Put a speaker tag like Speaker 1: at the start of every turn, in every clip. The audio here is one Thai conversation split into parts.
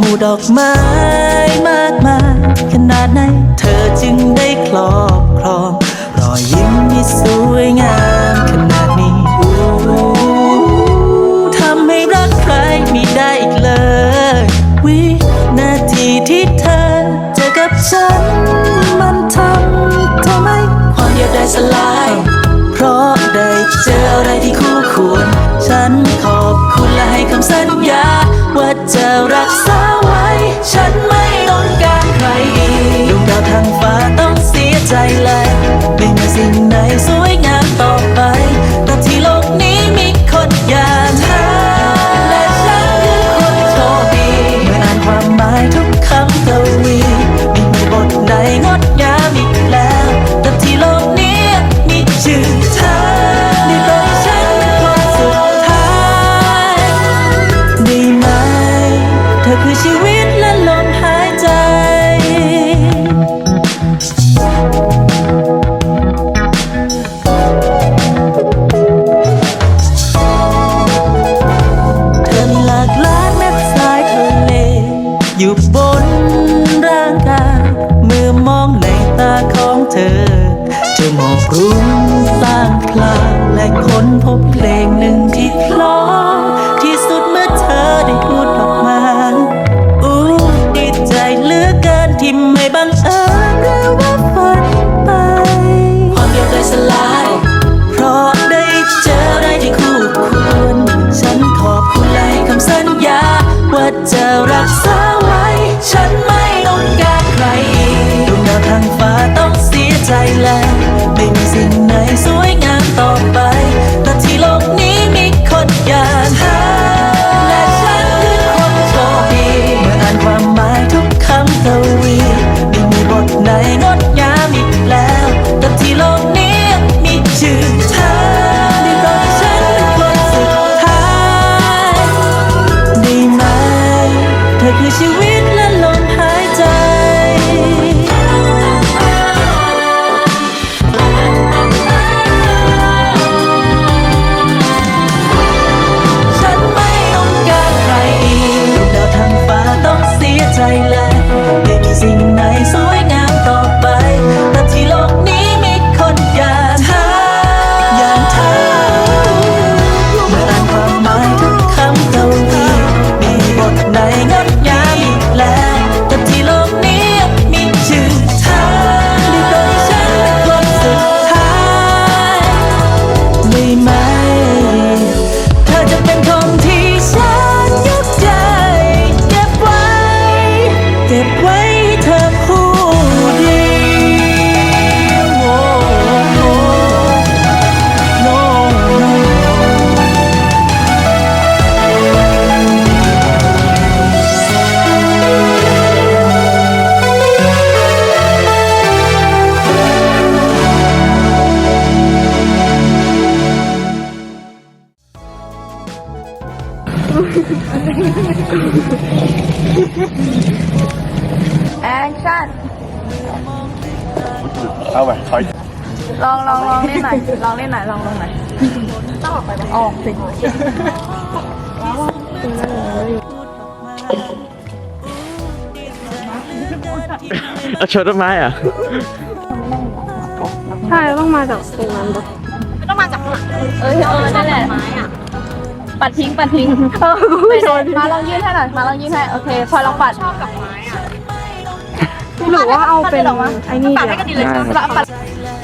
Speaker 1: มูดอกไม้มากมายขนาดไหนเธอจึงได้ครอบครอง รอยยิ้มที่สวยงาม สิ่งไหน อยู่บนร่างกายเมื่อมองในตาของเธอจะมองรุ้งสร้างพลาและค้นพบเพลงหนึ่งที่เพลอที่สุดเมื่อเธอได้พูดออก คือชีวิตและลมหายใจ ฉันไม่ต้องการใครอีกดวงดาวทางฟ้าต้องเสียใจแล้วไม่มีสิ่งไหนสวย เก็บไว้ให้เธอผู้เดียวโอ้โอ้ no no
Speaker 2: แอคชั่น
Speaker 3: เอาไปถอย
Speaker 2: ลองลองลองเล่นหน่อย ลองเล่นหน่อย ลองลงหน่อยต้องออกไปไหมออกสิ
Speaker 3: เอาชนต้นไม้อะ
Speaker 4: ใช่ ต้องมาจากตรงนั้นปะ
Speaker 2: เออเออนั่นแหละไม้อะ ปัดทิ้งปัดทิ้ง
Speaker 4: เออกูไม่โดน
Speaker 2: มาลองยื่นให้หน่อยมาลองยื่นให้โอเค พอลองปัดชอบกับไม้อะ
Speaker 4: หรือว่าเอาเป็นไอ้นี่
Speaker 2: ปัด
Speaker 4: เดี๋
Speaker 2: ให้
Speaker 4: ยว
Speaker 2: กันดีเลยแล้วปัด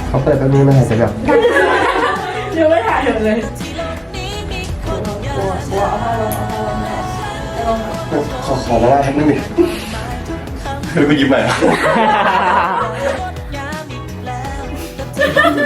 Speaker 5: เขาเปิดแป๊บนึงนะแต่แบบขอขอมาได้แป๊บนึงดิแล้วก็ยิ้มใหม่อะ
Speaker 2: เวลาเธอยิ้มเลิกก่อน